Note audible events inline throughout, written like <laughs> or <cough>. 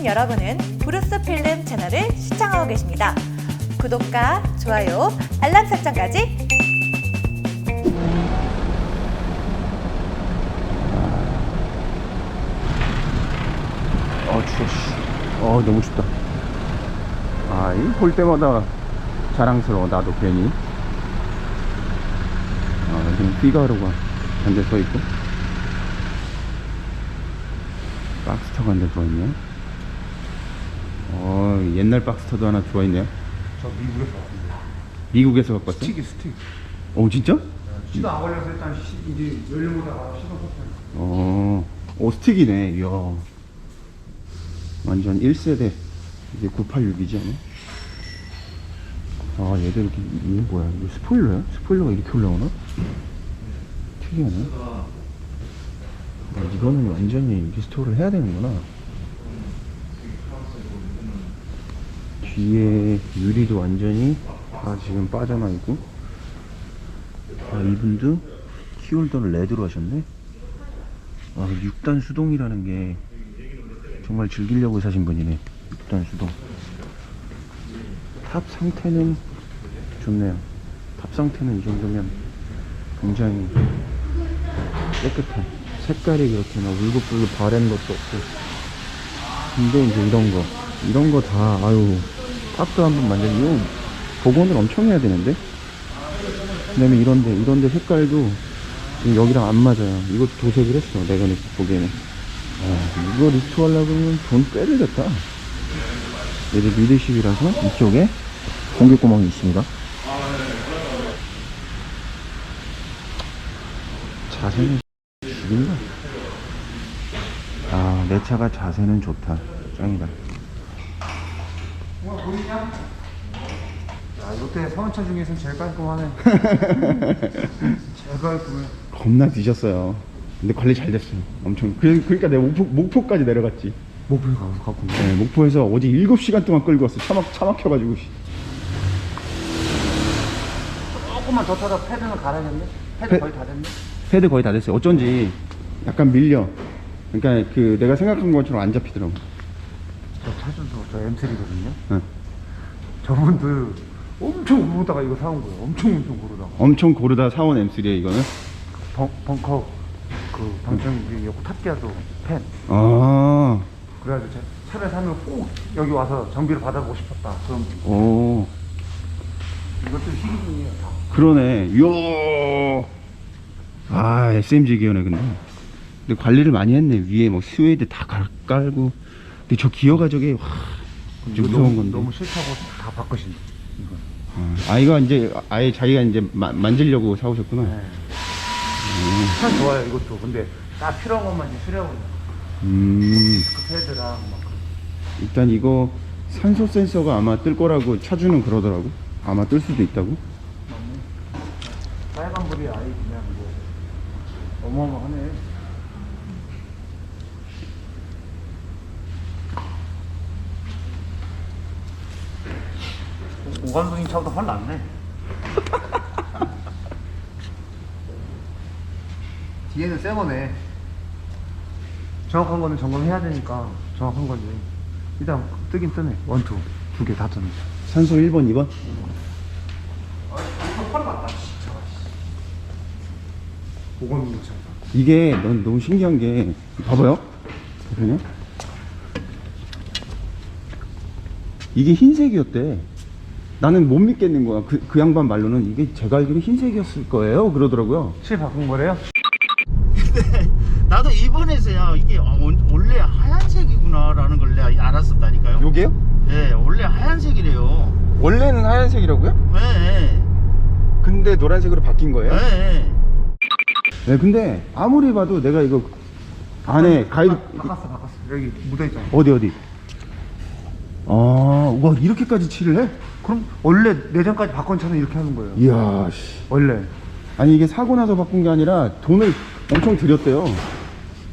지금 여러분은 브루스 필름 채널을 시청하고 계십니다. 구독과 좋아요, 알람 설정까지 어 추워 씨. 어 너무 춥다 아이 볼 때마다 자랑스러워 나도 괜히 아 여기는 피가로가 한대 서있고 박스터가 한대 들어있네 어 옛날 박스터도 하나 들어있네요. 저 미국에서 왔는데 미국에서 갖고 왔어? 스틱이 스틱. 어 진짜? 시도 안 걸려서 일단 시, 이제 열려보다가 시도 썼어요. 어, 오 스틱이네. 이야. 완전 1세대. 이게 986이지 않아? 아 얘들 이렇게 이게 뭐야? 이거 스포일러야? 스포일러가 이렇게 올라오나? 특이하네. 아, 이거는 완전히 리스토어를 해야 되는구나 뒤에 유리도 완전히 다 지금 빠져나 있고 아 이분도 키홀더를 레드로 하셨네 아, 6단 수동이라는 게 정말 즐기려고 사신 분이네. 6단 수동. 탑 상태는 좋네요. 탑 상태는 이 정도면 굉장히 깨끗한. 색깔이 그렇게 막 울긋불긋 바랜 것도 없고. 근데 이제 이런 거. 이런 거 다, 아유, 탑도 한번 만져. 이거 복원을 엄청 해야 되는데? 그 다음에 이런데, 이런데 색깔도 지금 여기랑 안 맞아요. 이거 도색을 했어. 내가 보기에는. 아, 이거 리스토어 하려고 그러면 돈 꽤 들겠다. 얘들 미드십이라서 이쪽에 공기구멍이 있습니다. 자세는 죽인다. 아, 내 차가 자세는 좋다. 짱이다. 와 보이냐? 야 롯데 사원차 중에서 제일 깔끔하네 <laughs> 제일 깔끔해 겁나 뒤졌어요. 근데 관리 잘 됐어요. 엄청. 그, 그러니까 내가 목포, 목포까지 내려갔지. 목표에 가서 갖고 온다 네, 목포에서 어제 7시간 동안 끌고 왔어. 차, 막, 차 막혀가지고. 씨. 조금만 더 타다 패드는 갈아야겠네 패드 패- 거의 다 됐네 패드 거의 다 됐어요. 어쩐지 약간 밀려. 그러니까 그 내가 생각한 것처럼 안 잡히더라고. 저 차주도 저 M3거든요 응. 저분들 엄청 고르다가 이거 사온 거예요 엄청 엄청 고르다가 엄청 고르다 사온 M3야 이거는. 벙, 벙커 그 방청기 요거 탑기아도 펜 아, 그래가지고 차- 차를 사면 꼭 여기 와서 정비를 받아보고 싶었다 그럼 오, 이것도 희귀중이에요 다 그러네. 이야. 아, SMG 기어네 근데. 근데 관리를 많이 했네. 위에 뭐 스웨이드 다 깔, 깔고. 근데 저 기어 가족이 와, 좀 이거 무서운 너무, 건데. 너무 싫다고 다 바꾸신 이거 어, 아 이거 이제 아예 자기가 이제 마- 만지려고 사오셨구나. 네. 참 좋아요 이것도 근데 딱 필요한 것만 이제 수리하고 음. 그 패드랑 막 일단 이거 산소 센서가 아마 뜰 거라고 차주는 그러더라고. 아마 뜰 수도 있다고. 너무 빨간 불이 아예 그냥 뭐 어마어마하네 오 감독님 차보다 훨 낫네 <laughs> 뒤에는 새 거네 정확한 거는 점검해야 되니까 정확한 거지 일단 뜨긴 뜨네 원투 두 개 다 뜨네 산소 1번, 2번? 헐 같다 진짜 보건용 차다 이게 넌 너무 신기한 게 봐봐요. 보세요. 이게 흰색이었대. 나는 못 믿겠는 거야. 그, 그 양반 말로는 이게 제가 알기로 흰색이었을 거예요. 그러더라고요. 실 바꾼 거래요? 나도 이번에서야 이게 아, 원- 원래 하얀색이구나라는 걸 내가 알았었다니까요. 요게요? 예, 원래 하얀색이래요. 원래는 하얀색이라고요? 예, 근데 노란색으로 바뀐 예, 거예요? 예. 네, 근데 아무리 봐도 내가 이거 안에 가이드 바꿨어 바꿨어 여기 묻어 있잖아 어디 어디? 아, 와 이렇게까지 칠을 해? 그럼 원래 내전까지 바꾼 차는 이렇게 하는 거예요 이야, 씨. 원래 아니 이게 사고 나서 바꾼 게 아니라 돈을 엄청 들였대요.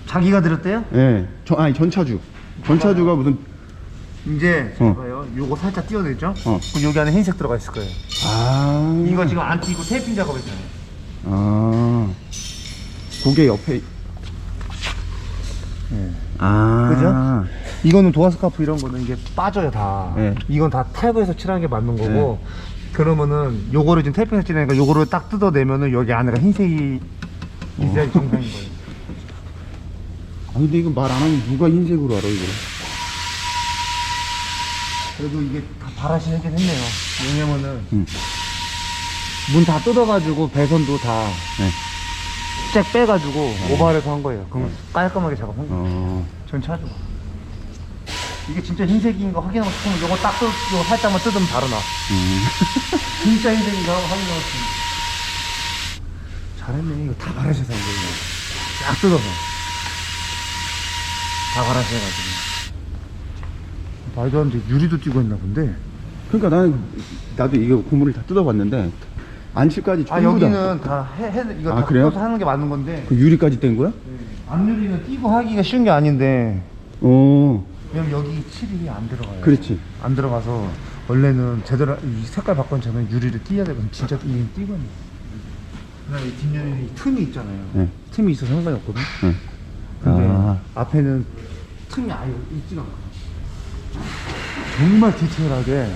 자기가 들었대요? 예, 전 아니 전차주, 전차주가 무슨 이제 어. 봐요 요거 살짝 띄워내죠? 어. 그럼 여기 안에 흰색 들어가 있을 거예요 아, 이거 지금 안 띄고 테이핑 작업했잖아요 아, 고개 옆에. 네. 아, 그죠? 이거는 도화스카프 이런 거는 이게 빠져요 다. 네. 이건 다 탈부에서 칠하는 게 맞는 거고. 그러면은 요거를 지금 테이프에서 칠하니까 요거를 딱 뜯어내면은 여기 안에가 흰색이 있어야 정상인 거예요. <laughs> 아 근데 이거 말 안 하면 누가 흰색으로 알아 이거 그래도 이게 다 바라시 하긴 했네요. 왜냐면은 음. 문 다 뜯어가지고 배선도 다 네. 쫙 빼가지고 오버해서 한 거예요. 그럼 깔끔하게 작업한 거예요. 어 전 차죠. 이게 진짜 흰색인 거 확인하고 싶으면 요거 딱 뜯, 요 살짝만 뜯으면 바로 나. 음. <laughs> 진짜 흰색인가 하고 확인하고 싶으면. 잘했네. 이거 다 바라셔서 한 거예요. 쫙 뜯어서. 다 바라셔가지고. 말도 안 돼. 유리도 띄고 했나 본데. 그러니까 나는 나도 이거 고무를 다 뜯어봤는데 안칠까지 아, 전부 다. 여기는 다 해, 해, 이거 아, 다 그래요? 뜯어서 하는 게 맞는 건데. 그 유리까지 뗀 거야? 앞유리는 띄고 하기가 쉬운 게 아닌데. 어 왜냐면 여기 칠이 안 들어가요. 그렇지 안 들어가서 원래는 제대로 이 색깔 바꾼 전에 유리를 띄야 되거든 진짜 이 띄거든요 그다음에 이 뒷면에 이 틈이 있잖아요 네. 틈이 있어서 상관이 없거든 응. 근데 아. 앞에는 틈이 아예 있지가 않고 정말 디테일하게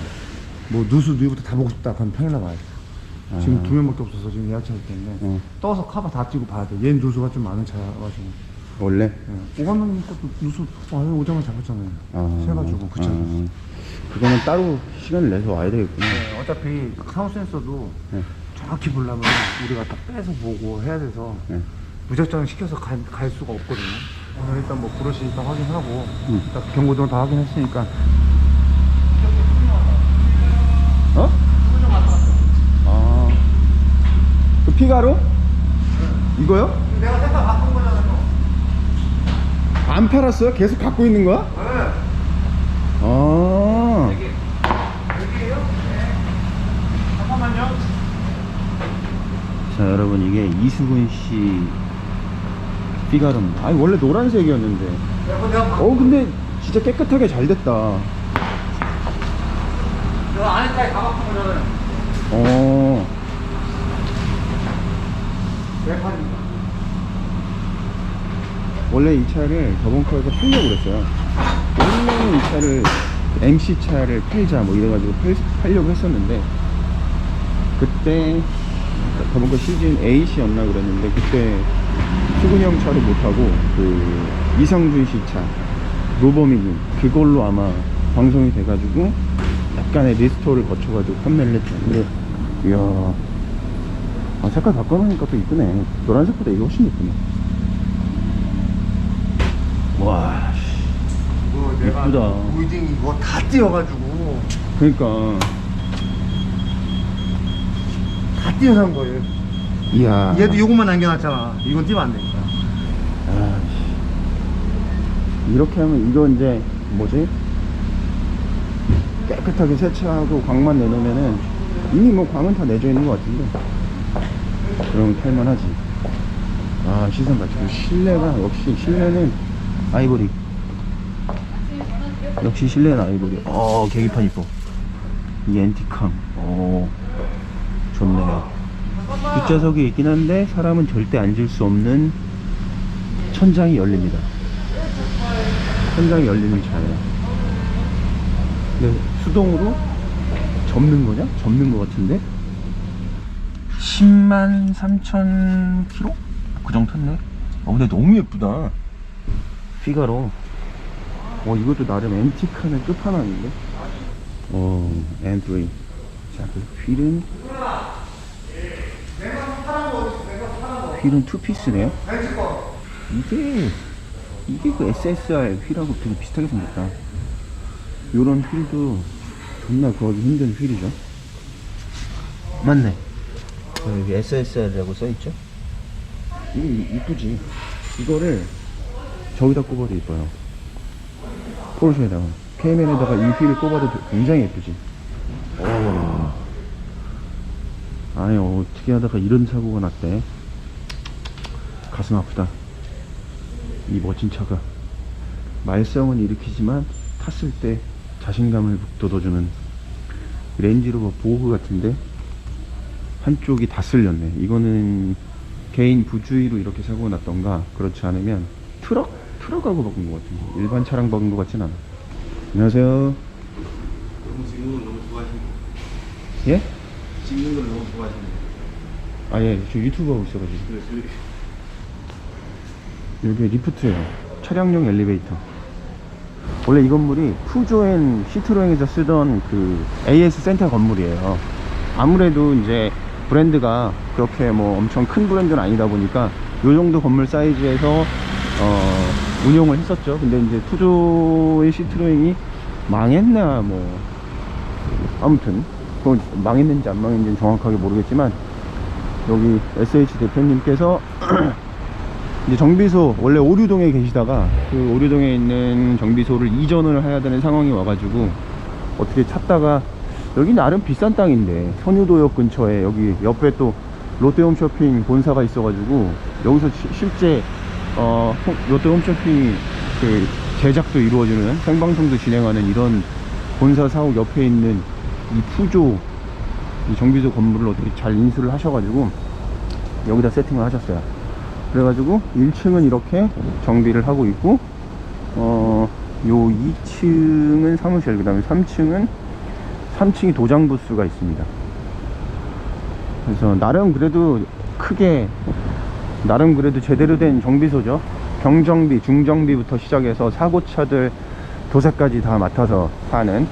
뭐 누수 누이부터 다 보고 싶다 그럼 평일날 와야 돼 지금 아. 두 명밖에 없어서 지금 예약차기 때문에 어. 떠서 카바 다 띄고 봐야 돼 얘는 누수가 좀 많은 차가지고 원래 오감독님 것도 누수 아 오자마자 잡았잖아요 아. 세가지고 그쵸 아. 그거는 따로 시간을 내서 와야 되겠구나 네, 어차피 사무 센서도 네. 정확히 보려면 우리가 다 빼서 보고 해야 돼서 네. 무작정 시켜서 갈, 갈 수가 없거든요. 오늘 일단 뭐 브러쉬 일단 확인하고 음. 일단 경고등 다 확인했으니까 어? 아. 그 피가로? 이거요? 내가 거잖아요. 안 팔았어요? 계속 갖고 있는 거야? 네. 아. 여기에요? 네. 잠깐만요. 자, 여러분, 이게 이수근 씨 피가로입니다. 아니, 원래 노란색이었는데. 내가 내가 바... 어, 근데 진짜 깨끗하게 잘 됐다. 저 안에까지 다 바꾼 거잖아요. 어. 외판이니까. 원래 이 차를 거에서 팔려고 그랬어요. 원래는 이 차를 MC 차를 팔자 뭐 이래가지고 팔, 팔려고 했었는데 그때 거 시즌 8이었나 그랬는데 그때 수근이 형 차를 못 타고 그 이상준 씨 차 로버미님 그걸로 아마 방송이 돼가지고 약간의 리스토어를 거쳐가지고 판매를 했죠. 근데 이야 아, 색깔 바꿔놓으니까 또 이쁘네. 노란색보다 이게 훨씬 이쁘네. 와, 씨. 이거 내가 이쁘다. 우이딩 이거 다 띄어가지고 그러니까 다 띄어서 한 거예요. 이야. 얘도 요것만 남겨놨잖아. 이건 띄면 안 되니까. 아, 씨. 이렇게 하면 이거 이제 뭐지? 깨끗하게 세차하고 광만 내놓으면은 이미 뭐 광은 다 내져 있는 것 같은데 그럼 탈만하지. 아 시선 맞추고 실내가 역시 실내는 아이보리. 역시 실내는 아이보리. 어 계기판 이뻐. 이 앤티캄. 어 좋네요. 뒷좌석이 있긴 한데 사람은 절대 앉을 수 없는 천장이 열립니다. 천장이 열리는 차예요. 근데 수동으로 접는 거냐? 접는 거 같은데? 10만 3천 킬로? 그 정도 탔네. 어, 근데 너무 예쁘다. 피가로. 어, 이것도 나름 앤티크는 끝판왕인데? 어, 앤드리. 자, 그 휠은. 휠은 투피스네요? 이게 이게 그 SSR 휠하고 되게 비슷하게 생겼다. 요런 휠도 존나 구하기 힘든 휠이죠. 맞네. 여기 SSR이라고 써있죠? 이게 이- 이쁘지. 이거를 저기다 꼽아도 이뻐요. 포르쉐에다가. 케이맨에다가 이 휠을 꼽아도 굉장히 예쁘지. 오. 아니, 어떻게 하다가 이런 사고가 났대. 가슴 아프다. 이 멋진 차가 말썽은 일으키지만 탔을 때 자신감을 북돋워주는 렌지로버 보호 같은데 한쪽이 다 쓸렸네 이거는 개인 부주의로 이렇게 사고가 났던가 그렇지 않으면 트럭 트럭하고 바꾼 것 같은데 일반 차량 바꾼 것 같진 않아 안녕하세요. 너무 찍는 걸 너무 좋아하시는 예? 찍는 걸 너무 좋아하시는 아예 저 유튜브 하고 있어가지고. 그래서 여기 리프트예요. 차량용 엘리베이터. 원래 이 건물이 푸조엔 시트로행에서 쓰던 그 AS 센터 건물이에요. 아무래도 이제 브랜드가 그렇게 뭐 엄청 큰 브랜드는 아니다 보니까 요 정도 건물 사이즈에서 어 운용을 했었죠. 근데 이제 푸조의 시트로행이 망했나 뭐. 아무튼 그건 망했는지 안 망했는지 정확하게 모르겠지만 여기 SH 대표님께서 <clears throat> 이제 정비소 원래 오류동에 계시다가 그 오류동에 있는 정비소를 이전을 해야 되는 상황이 와가지고 어떻게 찾다가 여기 나름 비싼 땅인데 선유도역 근처에 여기 옆에 또 롯데홈 쇼핑 본사가 있어가지고 여기서 시- 실제 어 홈- 롯데 홈쇼핑 그 제작도 이루어지는 생방송도 진행하는 이런 본사 사옥 옆에 있는 이 푸조 이 정비소 건물을 어떻게 잘 인수를 하셔가지고 여기다 세팅을 하셨어요. 그래가지고 1층은 이렇게 정비를 하고 있고 어, 요 2층은 사무실 그 다음에 3층은 3층이 도장 부스가 있습니다 그래서 나름 그래도 크게 나름 그래도 제대로 된 정비소죠. 경정비 중정비부터 시작해서 사고차들 도색까지 다 맡아서 하는